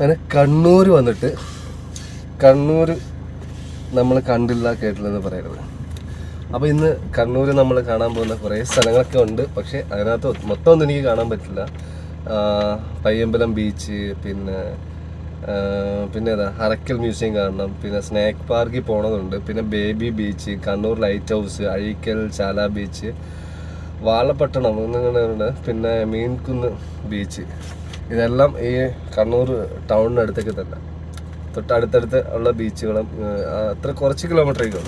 അങ്ങനെ കണ്ണൂർ വന്നിട്ട് കണ്ണൂർ നമ്മൾ കണ്ടില്ല കേട്ടില്ലെന്ന് പറയരുത്. അപ്പോൾ ഇന്ന് കണ്ണൂർ നമ്മൾ കാണാൻ പോകുന്ന കുറേ സ്ഥലങ്ങളൊക്കെ ഉണ്ട്. പക്ഷേ അതിനകത്ത് മൊത്തം ഒന്നും എനിക്ക് കാണാൻ പറ്റില്ല. പയ്യമ്പലം ബീച്ച് പിന്നെ പിന്നെ ഏതാ ഹറക്കൽ മ്യൂസിയം കാണണം. പിന്നെ സ്നാക്ക് പാർക്കിൽ പോണതുണ്ട്. പിന്നെ baby beach Kannur lighthouse Azhikkal Chala beach Valapattanam എന്നിങ്ങനെ പിന്നെ മീൻകുന്ന് ബീച്ച് ഇതെല്ലാം ഈ കണ്ണൂർ ടൗണിനടുത്തേക്ക് തന്നെ. തൊട്ടടുത്തടുത്ത് ഉള്ള ബീച്ചുകളും അത്ര കുറച്ച് കിലോമീറ്ററേക്ക്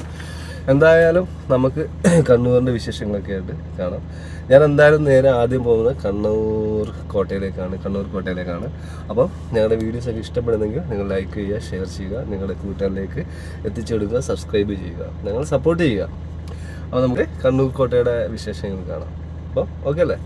എന്തായാലും നമുക്ക് കണ്ണൂരിന്റെ വിശേഷങ്ങളൊക്കെ ആയിട്ട് കാണാം. ഞാൻ എന്തായാലും നേരെ ആദ്യം പോകുന്നത് കണ്ണൂർ കോട്ടയിലേക്കാണ് കണ്ണൂർ കോട്ടയിലേക്കാണ്. അപ്പം ഞങ്ങളുടെ വീഡിയോസ് ഒക്കെ ഇഷ്ടപ്പെടുന്നെങ്കിൽ നിങ്ങൾ ലൈക്ക് ചെയ്യുക ഷെയർ ചെയ്യുക നിങ്ങളുടെ കൂട്ടുകാരിലേക്ക് എത്തിച്ചെടുക്കുക സബ്സ്ക്രൈബ് ചെയ്യുക ഞങ്ങൾ സപ്പോർട്ട് ചെയ്യുക. അപ്പോൾ നമുക്ക് കണ്ണൂർ കോട്ടയുടെ വിശേഷങ്ങൾ കാണാം. അപ്പോൾ ഓക്കെ അല്ലേ?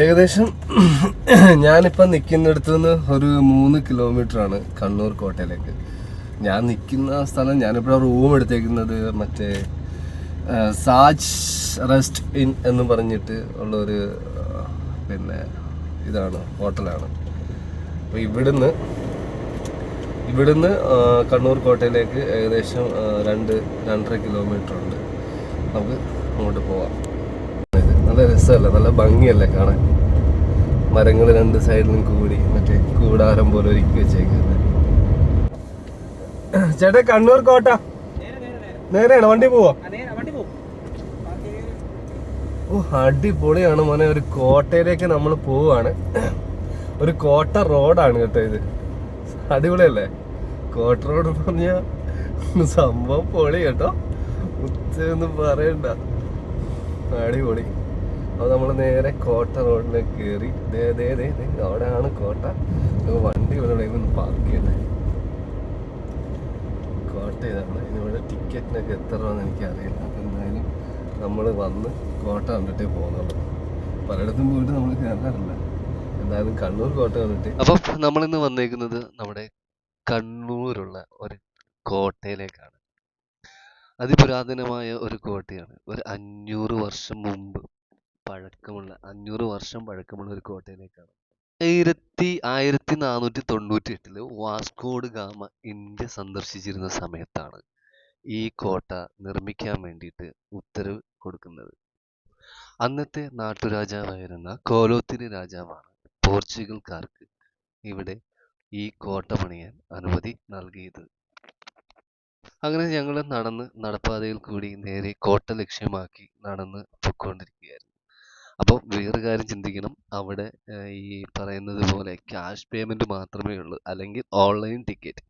ഏകദേശം ഞാനിപ്പം നിൽക്കുന്നിടത്തു നിന്ന് ഒരു മൂന്ന് കിലോമീറ്റർ ആണ് കണ്ണൂർ കോട്ടയിലേക്ക്. ഞാൻ നിൽക്കുന്ന സ്ഥലം ഞാനിപ്പോൾ റൂം എടുത്തേക്കുന്നത്. മറ്റേ സാജ് റെസ്റ്റ് ഇൻ എന്ന് പറഞ്ഞിട്ട് ഉള്ളൊരു പിന്നെ ഇതാണ് ഹോട്ടലാണ്. അപ്പോൾ ഇവിടുന്ന് ഇവിടുന്ന് കണ്ണൂർ കോട്ടയിലേക്ക് ഏകദേശം രണ്ട് രണ്ടര കിലോമീറ്റർ ഉണ്ട്. നമുക്ക് അങ്ങോട്ട് പോവാം. നല്ല രസമല്ലേ? നല്ല ഭംഗിയല്ലേ കാണാൻ? മരങ്ങൾ രണ്ട് സൈഡിലും കൂടി മറ്റേ കൂടാരം പോലെ ഒരുക്കി വെച്ചേക്കുന്നത് ചേട്ടാ കണ്ണൂർ കോട്ട. നേരെയാണ് വണ്ടി പോവാ? ഓ അടിപൊളിയാണ് മോനെ. ഒരു കോട്ടയിലേക്ക് നമ്മൾ പോവാണ്. ഒരു കോട്ട റോഡാണ് കേട്ടോ ഇത്. അടിപൊളിയല്ലേ? കോട്ട റോഡ് പറഞ്ഞ സംഭവം പൊളി കേട്ടോ. ഉച്ചയൊന്നും പറയണ്ട. അടിപൊളി. അപ്പോൾ നമ്മൾ നേരെ കോട്ട റോഡിലേക്ക് കയറി ദേ ദേ ദേ അവിടെയാണ് കോട്ട വണ്ടി ഇവിടെ പാർക്ക് ചെയ്യട്ടെ. കോട്ട ഇതാണ് ഇതിവിടെ ടിക്കറ്റിനൊക്കെ എത്ര രൂപയെന്ന് എനിക്കറിയില്ല. എന്തായാലും നമ്മൾ വന്ന് കോട്ട കണ്ടിട്ടേ പോകുന്നുള്ളൂ പലയിടത്തും പോയിട്ട് നമ്മൾ കയറാറില്ല എന്തായാലും കണ്ണൂർ കോട്ട കണ്ടിട്ട്. അപ്പം നമ്മളിന്ന് വന്നേക്കുന്നത് നമ്മുടെ കണ്ണൂരുള്ള ഒരു കോട്ടയിലേക്കാണ്. അതിപുരാതനമായ ഒരു കോട്ടയാണ്. ഒരു അഞ്ഞൂറ് വർഷം മുമ്പ് പഴക്കമുള്ള അഞ്ഞൂറ് വർഷം പഴക്കമുള്ള ഒരു കോട്ടയിലേക്കാണ്. ആയിരത്തി ആയിരത്തി നാനൂറ്റി തൊണ്ണൂറ്റി എട്ടിൽ വാസ്കോഡ് ഗാമ ഇന്ത്യ സന്ദർശിച്ചിരുന്ന സമയത്താണ് ഈ കോട്ട നിർമ്മിക്കാൻ വേണ്ടിയിട്ട് ഉത്തരവ് കൊടുക്കുന്നത്. അന്നത്തെ നാട്ടുരാജാവായിരുന്ന കോലോത്തിരി രാജാവാണ് പോർച്ചുഗൽക്കാർക്ക് ഇവിടെ ഈ കോട്ട പണിയാൻ അനുമതി നൽകിയത്. അങ്ങനെ ഞങ്ങൾ നടന്ന് നടപ്പാതയിൽ കൂടി നേരെ കോട്ട ലക്ഷ്യമാക്കി നടന്ന് പൊയ്ക്കൊണ്ടിരിക്കുകയായിരുന്നു. അപ്പോൾ വേറെ കാര്യം ചിന്തിക്കണം. അവിടെ ഈ പറയുന്നത് പോലെ ക്യാഷ് പേയ്മെന്റ് മാത്രമേ ഉള്ളൂ. അല്ലെങ്കിൽ ഓൺലൈൻ ടിക്കറ്റ്.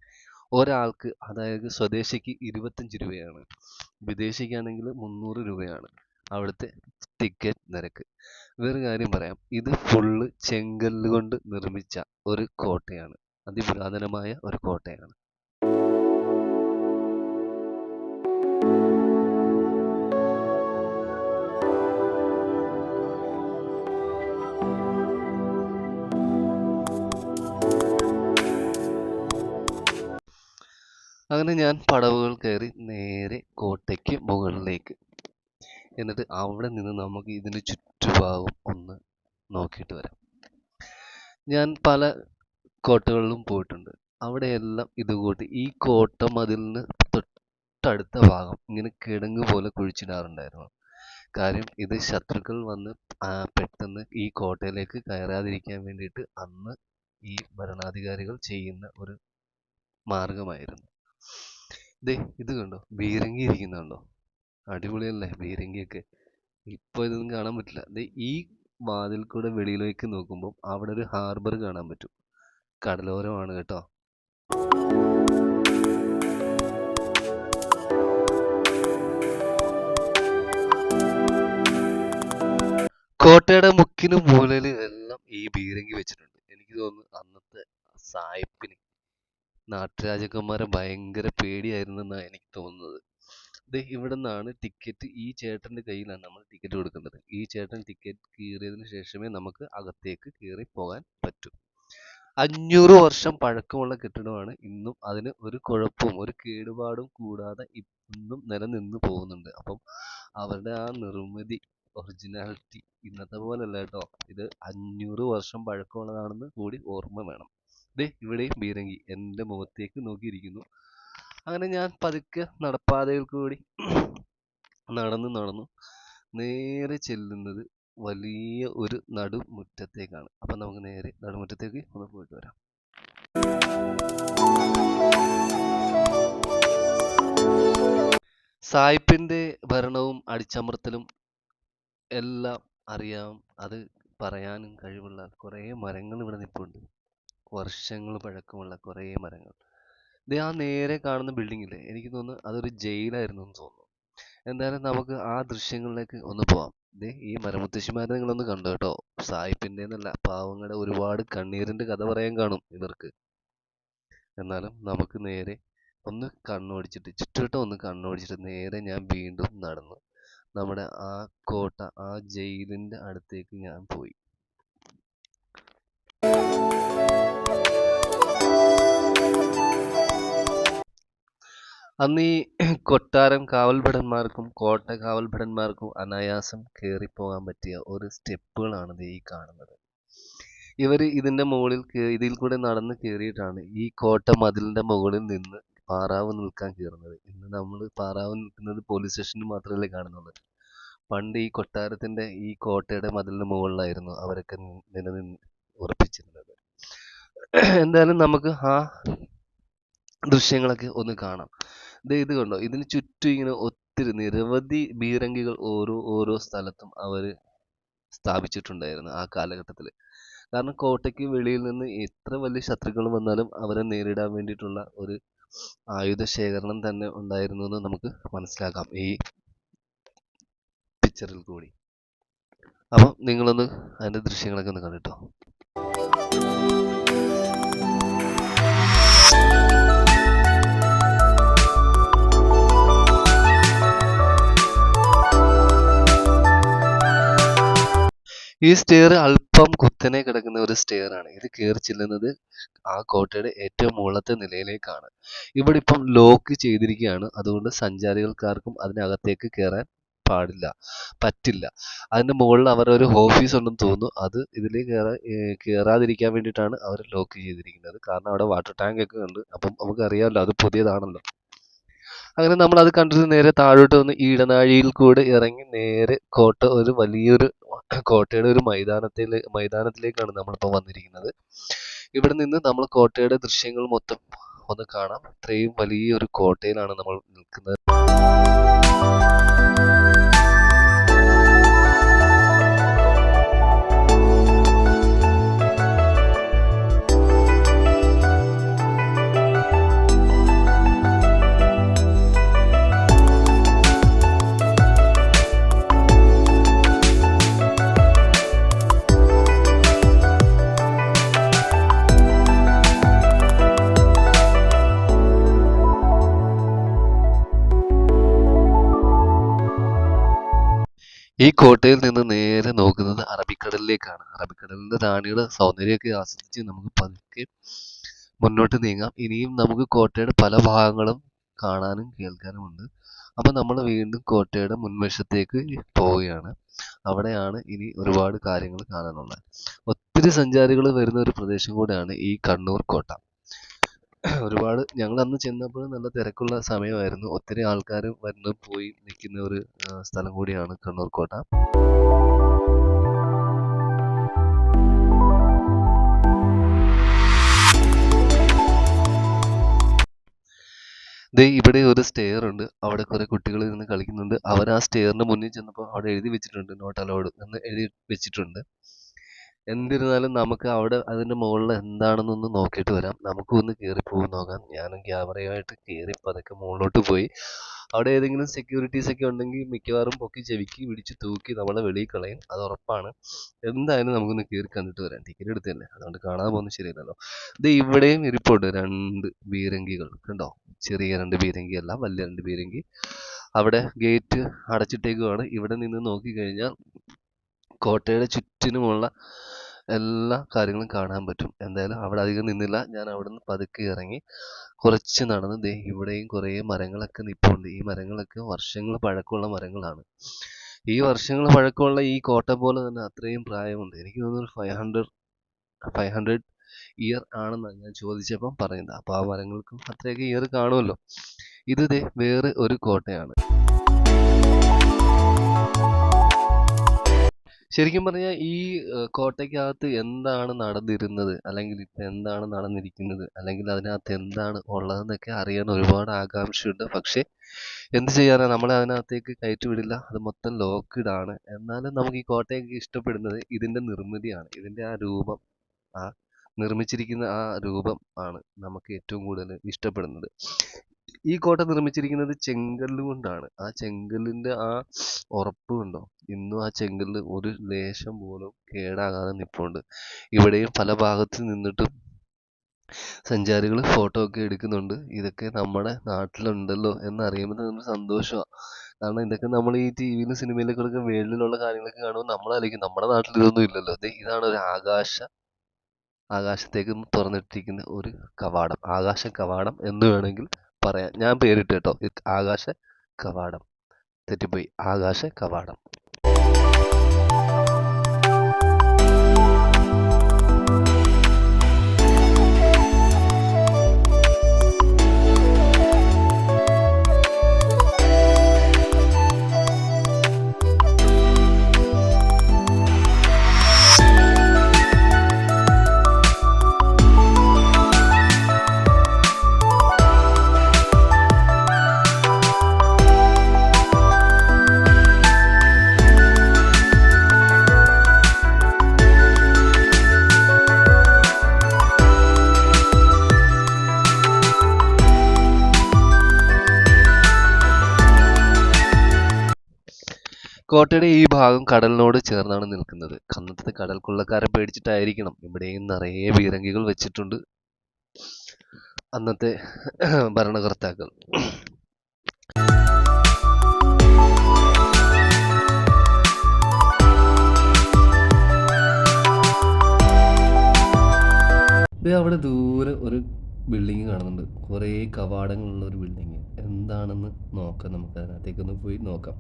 ഒരാൾക്ക് അതായത് സ്വദേശിക്ക് ഇരുപത്തഞ്ച് രൂപയാണ്. വിദേശിക്കാണെങ്കിൽ മുന്നൂറ് രൂപയാണ്. അവിടുത്തെ ടിക്കറ്റ് നിരക്ക്. വേറൊരു കാര്യം പറയാം. ഇത് ഫുള്ള് ചെങ്കല്ല് കൊണ്ട് നിർമ്മിച്ച ഒരു കോട്ടയാണ്. അതിപുരാതനമായ ഒരു കോട്ടയാണ്. അങ്ങനെ ഞാൻ പടവുകൾ കയറി നേരെ കോട്ടയ്ക്ക് മുകളിലേക്ക്. എന്നിട്ട് അവിടെ നിന്ന് നമുക്ക് ഇതിന് ചുറ്റുഭാഗം ഒന്ന് നോക്കിയിട്ട് വരാം. ഞാൻ പല കോട്ടകളിലും പോയിട്ടുണ്ട്. അവിടെയെല്ലാം ഇതുകൂട്ട്. ഈ കോട്ട മതിലിന് തൊട്ടടുത്ത ഭാഗം ഇങ്ങനെ കിടങ്ങ് പോലെ കുഴിച്ചിടാറുണ്ടായിരുന്നു. കാര്യം ഇത് ശത്രുക്കൾ വന്ന് പെട്ടെന്ന് ഈ കോട്ടയിലേക്ക് കയറാതിരിക്കാൻ വേണ്ടിയിട്ട് അന്ന് ഈ ഭരണാധികാരികൾ ചെയ്യുന്ന ഒരു മാർഗമായിരുന്നു. ദേ ഇത് കണ്ടോ? ബീരങ്കി ഇരിക്കുന്നുണ്ടോ അടിപൊളിയല്ലേ ബീരങ്കിയൊക്കെ. ഇപ്പൊ ഇതൊന്നും കാണാൻ പറ്റില്ല. ദേ ഈ വാതിൽ കൂടെ വെളിയിലേക്ക് നോക്കുമ്പോൾ അവിടെ ഒരു ഹാർബർ കാണാൻ പറ്റും. കടലോരമാണ് കേട്ടോ. കോട്ടയുടെ മുക്കിന് മൂലയിൽ എല്ലാം ഈ ബീരങ്കി വെച്ചിട്ടുണ്ട്. എനിക്ക് തോന്നുന്നു അന്നത്തെ സായിപ്പിന് നാട്ടുരാജാക്കന്മാരെ ഭയങ്കര പേടിയായിരുന്നെന്നാണ് എനിക്ക് തോന്നുന്നത്. ദേ ഇവിടെ ടിക്കറ്റ് ഈ ചേട്ടന്റെ കയ്യിലാണ് നമ്മൾ ടിക്കറ്റ് കൊടുക്കേണ്ടത് ഈ ചേട്ടൻ ടിക്കറ്റ് കീറിയതിന് ശേഷമേ നമുക്ക് അകത്തേക്ക് കയറി പോകാൻ പറ്റൂ. അഞ്ഞൂറ് വർഷം പഴക്കമുള്ള കെട്ടിടമാണ്. ഇന്നും അതിന് ഒരു കുഴപ്പവും ഒരു കേടുപാടും കൂടാതെ ഇന്നും നിലനിന്ന് പോകുന്നുണ്ട്. അപ്പം അവരുടെ ആ നിർമ്മിതി ഒറിജിനാലിറ്റി ഇന്നത്തെ പോലല്ല കേട്ടോ. ഇത് അഞ്ഞൂറ് വർഷം പഴക്കമുള്ളതാണെന്ന് കൂടി ഓർമ്മ വേണം. ദേ ഇവിടെയും ബീരങ്കി എന്റെ മുഖത്തേക്ക് നോക്കിയിരിക്കുന്നു. അങ്ങനെ ഞാൻ പതുക്കെ നടപ്പാതയിൽ കൂടി നടന്നു നടന്നു നേരെ ചെല്ലുന്നത് വലിയ ഒരു നടുമുറ്റത്തേക്കാണ്. അപ്പം നമുക്ക് നേരെ നടുമുറ്റത്തേക്ക് ഒന്ന് പോയിട്ട് വരാം. സായിപ്പിന്റെ ഭരണവും അടിച്ചമർത്തലും എല്ലാം അറിയാം. അത് പറയാനും കഴിവുള്ള കുറേ മരങ്ങൾ ഇവിടെ നിൽപ്പുണ്ട് വർഷങ്ങൾ പഴക്കമുള്ള കുറേ മരങ്ങൾ. ദേ ആ നേരെ കാണുന്ന ബിൽഡിംഗ് ഇല്ലേ? എനിക്ക് തോന്നുന്നു അതൊരു ജയിലായിരുന്നു എന്ന് തോന്നുന്നു. എന്തായാലും നമുക്ക് ആ ദൃശ്യങ്ങളിലേക്ക് ഒന്ന് പോവാം. ദേ ഈ മരമുത്തശ്ശിമാരെ നിങ്ങളൊന്ന് കണ്ടോ കേട്ടോ? സായിപ്പിന്റെ എന്നല്ല പാവങ്ങളുടെ ഒരുപാട് കണ്ണീരിന്റെ കഥ പറയാൻ കാണും ഇവർക്ക്. എന്നാലും നമുക്ക് നേരെ ഒന്ന് കണ്ണോടിച്ചിട്ട് ചുറ്റുവട്ടം ഒന്ന് കണ്ണോടിച്ചിട്ട് നേരെ ഞാൻ വീണ്ടും നടന്നു. നമ്മുടെ ആ കോട്ട ആ ജയിലിന്റെ അടുത്തേക്ക് ഞാൻ പോയി. അന്ന് ഈ കൊട്ടാരം കാവൽഭടന്മാർക്കും കോട്ട കാവൽഭടന്മാർക്കും അനായാസം കയറിപ്പോകാൻ പറ്റിയ ഒരു സ്റ്റെപ്പുകളാണ് ദേ ഈ കാണുന്നത്. ഇവർ ഇതിന്റെ മുകളിൽ ഇതിൽ കൂടെ നടന്ന് കയറിയിട്ടാണ് ഈ കോട്ട മതിലിന്റെ മുകളിൽ നിന്ന് പാറാവ് നിൽക്കാൻ കയറുന്നത്. ഇന്ന് നമ്മൾ പാറാവ് നിൽക്കുന്നത് പോലീസ് സ്റ്റേഷനിൽ മാത്രമല്ലേ കാണുന്നുള്ളൂ. പണ്ട് ഈ കൊട്ടാരത്തിന്റെ ഈ കോട്ടയുടെ മതിലിന് മുകളിലായിരുന്നു അവരൊക്കെ നിലനിന്ന് ഉറപ്പിച്ചിരുന്നത്. എന്തായാലും നമുക്ക് ആ ദൃശ്യങ്ങളൊക്കെ ഒന്ന് കാണാം. ദേ ഇത് കണ്ടോ? ഇതിന് ചുറ്റും ഇങ്ങനെ ഒത്തിരി നിരവധി ബീരങ്കികൾ ഓരോ ഓരോ സ്ഥലത്തും അവർ സ്ഥാപിച്ചിട്ടുണ്ടായിരുന്നു ആ കാലഘട്ടത്തിൽ കാരണം കോട്ടയ്ക്ക് വെളിയിൽ നിന്ന് എത്ര വലിയ ശത്രുക്കൾ വന്നാലും അവരെ നേരിടാൻ വേണ്ടിയിട്ടുള്ള ഒരു ആയുധ ശേഖരണം തന്നെ ഉണ്ടായിരുന്നു എന്ന് നമുക്ക് മനസ്സിലാക്കാം ഈ പിക്ചറിൽ കൂടി. അപ്പം നിങ്ങളൊന്ന് അതിന്റെ ദൃശ്യങ്ങളൊക്കെ ഒന്ന് കണ്ടിട്ടോ? ഈ സ്റ്റെയർ അല്പം കുത്തനെ കിടക്കുന്ന ഒരു സ്റ്റെയർ ആണ്. ഇത് കയറി ചെല്ലുന്നത് ആ കോട്ടയുടെ ഏറ്റവും മുകളിലത്തെ നിലയിലേക്കാണ്. ഇവിടെ ഇപ്പം ലോക്ക് ചെയ്തിരിക്കുകയാണ്. അതുകൊണ്ട് സഞ്ചാരികൾക്കാർക്കും അതിനകത്തേക്ക് കയറാൻ പാടില്ല പറ്റില്ല. അതിന്റെ മുകളിൽ അവർ ഒരു ഓഫീസ് ഉണ്ടെന്ന് തോന്നുന്നു. അത് ഇതിൽ കയറാ കയറാതിരിക്കാൻ വേണ്ടിയിട്ടാണ് അവർ ലോക്ക് ചെയ്തിരിക്കുന്നത്. കാരണം അവിടെ വാട്ടർ ടാങ്ക് ഒക്കെ ഉണ്ട്. അപ്പം നമുക്ക് അറിയാമല്ലോ അത് പുതിയതാണല്ലോ. അങ്ങനെ നമ്മൾ അത് കണ്ടിട്ട് നേരെ താഴോട്ട് വന്ന് ഈടനാഴിയിൽ കൂടെ ഇറങ്ങി നേരെ കോട്ട ഒരു വലിയൊരു കോട്ടയുടെ ഒരു മൈതാനത്തിലെ മൈതാനത്തിലേക്കാണ് നമ്മളിപ്പോൾ വന്നിരിക്കുന്നത്. ഇവിടെ നിന്ന് നമ്മൾ കോട്ടയുടെ ദൃശ്യങ്ങൾ മൊത്തം ഒന്ന് കാണാം. ഇത്രയും വലിയൊരു കോട്ടയിലാണ് നമ്മൾ നിൽക്കുന്നത്. ഈ കോട്ടയിൽ നിന്ന് നേരെ നോക്കുന്നത് അറബിക്കടലിലേക്കാണ്. അറബിക്കടലിന്റെ റാണിയുടെ സൗന്ദര്യമൊക്കെ ആസ്വദിച്ച് നമുക്ക് പതുക്കെ മുന്നോട്ട് നീങ്ങാം. ഇനിയും നമുക്ക് കോട്ടയുടെ പല ഭാഗങ്ങളും കാണാനും കേൾക്കാനുമുണ്ട്. അപ്പോൾ അപ്പൊ നമ്മൾ വീണ്ടും കോട്ടയുടെ മുൻവശത്തേക്ക് പോവുകയാണ്. അവിടെയാണ് ഇനി ഒരുപാട് കാര്യങ്ങൾ കാണാനുള്ളത്. ഒത്തിരി സഞ്ചാരികൾ വരുന്ന ഒരു പ്രദേശം കൂടെയാണ് ഈ കണ്ണൂർ കോട്ട. ഒരുപാട് ഞങ്ങൾ അന്ന് ചെന്നപ്പോൾ നല്ല തിരക്കുള്ള സമയമായിരുന്നു. ഒത്തിരി ആൾക്കാർ വന്ന് പോയി നിൽക്കുന്ന ഒരു സ്ഥലം കൂടിയാണ് കണ്ണൂർ കോട്ട. ദേ ഇവിടെ ഒരു സ്റ്റെയർ ഉണ്ട്. അവിടെ കുറെ കുട്ടികൾ ഇരുന്ന് കളിക്കുന്നുണ്ട്. അവർ ആ സ്റ്റെയറിന് മുന്നിൽ ചെന്നപ്പോൾ അവിടെ എഴുതി വെച്ചിട്ടുണ്ട് നോട്ട് അലൗഡ് എന്ന് എഴുതി വെച്ചിട്ടുണ്ട്. എന്നിരുന്നാലും നമുക്ക് അവിടെ അതിന്റെ മുകളിൽ എന്താണെന്നൊന്ന് നോക്കിയിട്ട് വരാം. നമുക്കും ഒന്ന് കയറി പോകും നോക്കാം. ഞാനും ക്യാമറയുമായിട്ട് കയറി പതുക്കെ മുകളിലോട്ട് പോയി. അവിടെ ഏതെങ്കിലും സെക്യൂരിറ്റീസൊക്കെ ഉണ്ടെങ്കിൽ മിക്കവാറും പൊക്കി ചെവിക്ക് പിടിച്ച് തൂക്കി നമ്മളെ വെളിയിൽ കളയും. അത് ഉറപ്പാണ്. എന്തായാലും നമുക്കൊന്ന് കയറി കണ്ടിട്ട് വരാം. ടിക്കറ്റ് എടുത്തല്ലേ അതുകൊണ്ട് കാണാൻ പോകുന്നത് ശരിയല്ലല്ലോ. ഇത് ഇവിടെയും ഇരിപ്പുണ്ട് രണ്ട് ബീരങ്കികൾ. കണ്ടോ? ചെറിയ രണ്ട് ബീരങ്കി അല്ല വലിയ രണ്ട് ബീരങ്കി. അവിടെ ഗേറ്റ് അടച്ചിട്ടേക്കുവാണ്. ഇവിടെ നിന്ന് നോക്കിക്കഴിഞ്ഞാൽ കോട്ടയുടെ ചുറ്റിനുമുള്ള എല്ലാ കാര്യങ്ങളും കാണാൻ പറ്റും. എന്തായാലും അവിടെ അധികം നിന്നില്ല. ഞാൻ അവിടുന്ന് പതുക്കെ ഇറങ്ങി കുറച്ച് നടന്ന് ദേ ഇവിടെയും കുറേ മരങ്ങളൊക്കെ നിൽപ്പുണ്ട് ഈ മരങ്ങളൊക്കെ വർഷങ്ങൾ പഴക്കമുള്ള മരങ്ങളാണ്. ഈ വർഷങ്ങൾ പഴക്കമുള്ള ഈ കോട്ട പോലെ തന്നെ അത്രയും പ്രായമുണ്ട്. എനിക്ക് തോന്നുന്നു five hundred five hundred year ആണെന്നാണ് ഞാൻ ചോദിച്ചപ്പം പറയുന്നത്. അപ്പോൾ ആ മരങ്ങൾക്കും അത്രയൊക്കെ ഇയർ കാണുമല്ലോ. ഇത് ദേ വേറെ ഒരു കോട്ടയാണ്. ശരിക്കും പറഞ്ഞാൽ ഈ കോട്ടയ്ക്കകത്ത് എന്താണ് നടന്നിരുന്നത്? അല്ലെങ്കിൽ ഇപ്പം എന്താണ് നടന്നിരിക്കുന്നത്? അല്ലെങ്കിൽ അതിനകത്ത് എന്താണ് ഉള്ളതെന്നൊക്കെ അറിയാൻ ഒരുപാട് ആകാംക്ഷയുണ്ട്. പക്ഷേ എന്ത് ചെയ്യാനാ? നമ്മളെ അതിനകത്തേക്ക് കയറ്റിവിടില്ല. അത് മൊത്തം ലോക്ക്ഡ് ആണ്. എന്നാലും നമുക്ക് ഈ കോട്ടയൊക്കെ ഇഷ്ടപ്പെടുന്നത് ഇതിന്റെ നിർമ്മിതിയാണ്. ഇതിന്റെ ആ രൂപം ആ നിർമ്മിച്ചിരിക്കുന്ന ആ രൂപം ആണ് നമുക്ക് ഏറ്റവും കൂടുതൽ ഇഷ്ടപ്പെടുന്നത്. ഈ കോട്ട നിർമ്മിച്ചിരിക്കുന്നത് ചെങ്കല്ല് കൊണ്ടാണ്. ആ ചെങ്കല്ലിന്റെ ആ ഉറപ്പ് കണ്ടോ ഇന്നും ആ ചെങ്കല്ല് ഒരു ലേശം പോലും കേടാകാതെ നിൽപ്പുണ്ട് ഇവിടെയും പല ഭാഗത്ത് നിന്നിട്ടും സഞ്ചാരികൾ ഫോട്ടോ ഒക്കെ എടുക്കുന്നുണ്ട്. ഇതൊക്കെ നമ്മുടെ നാട്ടിലുണ്ടല്ലോ എന്നറിയുമ്പോൾ തന്നെ സന്തോഷമാണ് കാരണം ഇതൊക്കെ നമ്മൾ ഈ ടി വിയിലും സിനിമയിലൊക്കെ വേൾഡിലുള്ള കാര്യങ്ങളൊക്കെ കാണുമ്പോൾ നമ്മൾ ആലോചിക്കും നമ്മുടെ നാട്ടിൽ ഇതൊന്നും ഇല്ലല്ലോ. ഇതാണ് ഒരു ആകാശ ആകാശത്തേക്ക് തുറന്നിട്ടിരിക്കുന്ന ഒരു കവാടം. ആകാശ കവാടം എന്ന് വേണമെങ്കിൽ പറയാം. ഞാൻ പേരിട്ട് കേട്ടോ. ആകാശ കവാടം. തെറ്റിപ്പോയി. ആകാശ കവാടം. കോട്ടയുടെ ഈ ഭാഗം കടലിനോട് ചേർന്നാണ് നിൽക്കുന്നത്. അന്നത്തെ കടൽ കൊള്ളക്കാരെ പേടിച്ചിട്ടായിരിക്കണം. ഇവിടെയും നിറയെ പീരങ്കികൾ വെച്ചിട്ടുണ്ട്. അന്നത്തെ ഭരണകർത്താക്കൾ. അവിടെ ദൂരെ ഒരു ബിൽഡിങ് കാണുന്നുണ്ട്. കുറേ കവാടങ്ങളുള്ള ഒരു ബിൽഡിങ് എന്താണെന്ന് നോക്കാം നമുക്ക്. അതിനകത്തേക്കൊന്ന് പോയി നോക്കാം.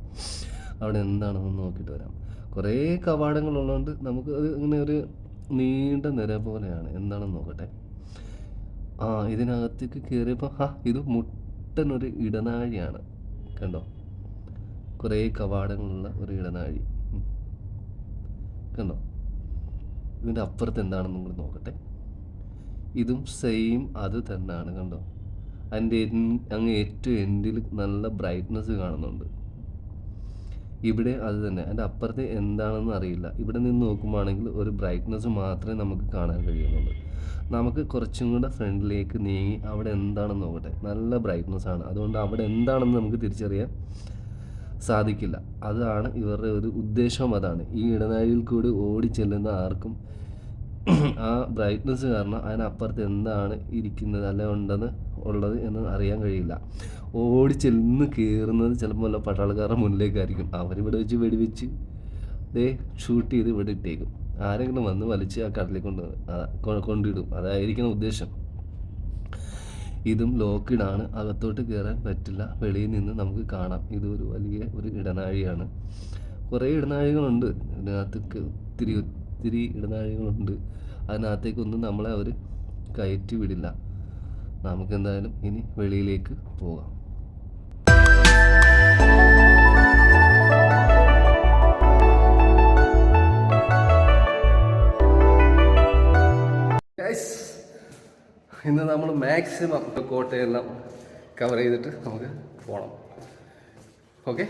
അവിടെ എന്താണെന്ന് നോക്കിയിട്ട് വരാം. കുറേ കവാടങ്ങളുള്ളതുകൊണ്ട് നമുക്ക് അത് ഇങ്ങനെ ഒരു നീണ്ട നിര പോലെയാണ്. എന്താണെന്ന് നോക്കട്ടെ. ആ ഇതിനകത്തേക്ക് കയറിയപ്പോൾ ഹാ ഇത് മുട്ടനൊരു ഇടനാഴിയാണ്. കണ്ടോ? കുറേ കവാടങ്ങളുള്ള ഒരു ഇടനാഴി. കണ്ടോ? ഇതിന്റെ അപ്പുറത്ത് എന്താണെന്ന് നിങ്ങൾ നോക്കട്ടെ. ഇതും സെയിം അത് തന്നെയാണ് കണ്ടോ? അതിന്റെ അങ്ങ് ഏറ്റവും എൻഡിൽ നല്ല ബ്രൈറ്റ്നസ് കാണുന്നുണ്ട്. ഇവിടെ അത് തന്നെ. അതിന്റെ അപ്പുറത്ത് എന്താണെന്ന് അറിയില്ല. ഇവിടെ നിന്ന് നോക്കുമ്പോഴാണെങ്കിൽ ഒരു ബ്രൈറ്റ്നസ് മാത്രമേ നമുക്ക് കാണാൻ കഴിയുന്നുള്ളൂ. നമുക്ക് കുറച്ചും കൂടെ ഫ്രണ്ടിലേക്ക് നീങ്ങി അവിടെ എന്താണെന്ന് നോക്കട്ടെ. നല്ല ബ്രൈറ്റ്നസ് ആണ്. അതുകൊണ്ട് അവിടെ എന്താണെന്ന് നമുക്ക് തിരിച്ചറിയാൻ സാധിക്കില്ല. അതാണ് ഇവരുടെ ഒരു ഉദ്ദേശം. അതാണ്. ഈ ഇടനാഴിയിൽ കൂടി ഓടി ചെല്ലുന്ന ആർക്കും ആ ബ്രൈറ്റ്നസ് കാരണം അതിനപ്പുറത്ത് എന്താണ് ഇരിക്കുന്നത്? അല്ലെ ഉണ്ടെന്ന് ഉള്ളത് എന്ന് അറിയാൻ കഴിയില്ല. ഓടി ചെന്ന് കയറുന്നത് ചിലപ്പോൾ വല്ല പട്ടാളക്കാരുടെ മുന്നിലേക്കായിരിക്കും. അവരിവിടെ വെച്ച് വെടിവെച്ച് ദേ ഷൂട്ട് ചെയ്ത് ഇവിടെ ഇട്ടേക്കും. ആരെങ്കിലും വന്ന് വലിച്ച് ആ കടലിൽ കൊണ്ട് കൊണ്ടിടും. അതായിരിക്കണം ഉദ്ദേശം. ഇതും ലോക്കിഡാണ് അകത്തോട്ട് കയറാൻ പറ്റില്ല. വെളിയിൽ നിന്ന് നമുക്ക് കാണാം. ഇതൊരു വലിയ ഒരു ഇടനാഴിയാണ്. കുറേ ഇടനാഴികളുണ്ട്. ഇതിനകത്ത് ഒത്തിരി ഒത്തിരി ഇടനാഴികളുണ്ട്. അതിനകത്തേക്കൊന്നും നമ്മളെ അവർ കയറ്റി വിടില്ല. നമുക്ക് എന്തായാലും ഇനി വെളിയിലേക്ക് പോകാം. ഇന്ന് നമ്മൾ മാക്സിമം കോട്ടയെല്ലാം കവർ ചെയ്തിട്ട് നമുക്ക് പോകണം ഓക്കെ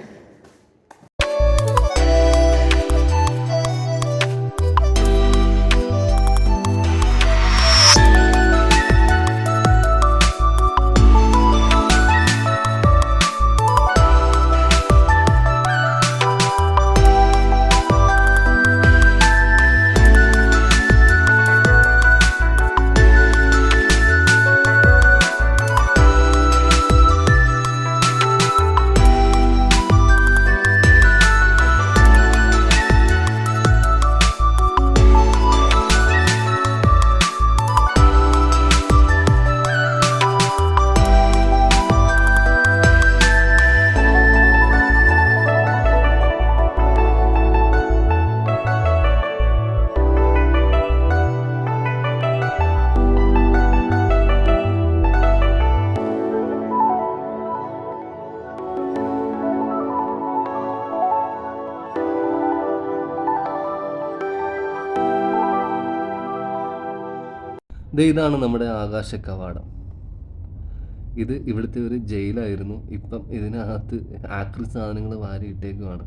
ഇതാണ് നമ്മുടെ ആകാശ കവാടം ഇത് ഇവിടുത്തെ ഒരു ജയിലായിരുന്നു. ഇപ്പം ഇതിനകത്ത് ആക്രി സാധനങ്ങൾ വാരിയിട്ടേക്കുവാണ്.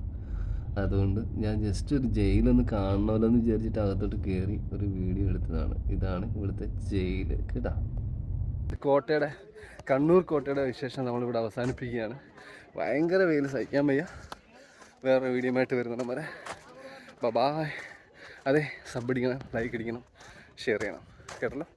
അതുകൊണ്ട് ഞാൻ ജസ്റ്റ് ഒരു ജയിലൊന്ന് കാണണമല്ലോ എന്ന് വിചാരിച്ചിട്ട് അകത്തോട്ട് കയറി ഒരു വീഡിയോ എടുത്തതാണ്. ഇതാണ് ഇവിടുത്തെ ജയിൽ കേട്ടാ? കോട്ടയുടെ കണ്ണൂർ കോട്ടയുടെ വിശേഷം നമ്മളിവിടെ അവസാനിപ്പിക്കുകയാണ്. ഭയങ്കര വെയിൽ സഹിക്കാൻ വയ്യ. വേറെ വീഡിയോ ആയിട്ട് വരുന്നുണ്ട് വരെ. ബബായ് അതെ സബ് അടിക്കണം ലൈക്ക് അടിക്കണം ഷെയർ ചെയ്യണം. കേട്ടല്ലോ?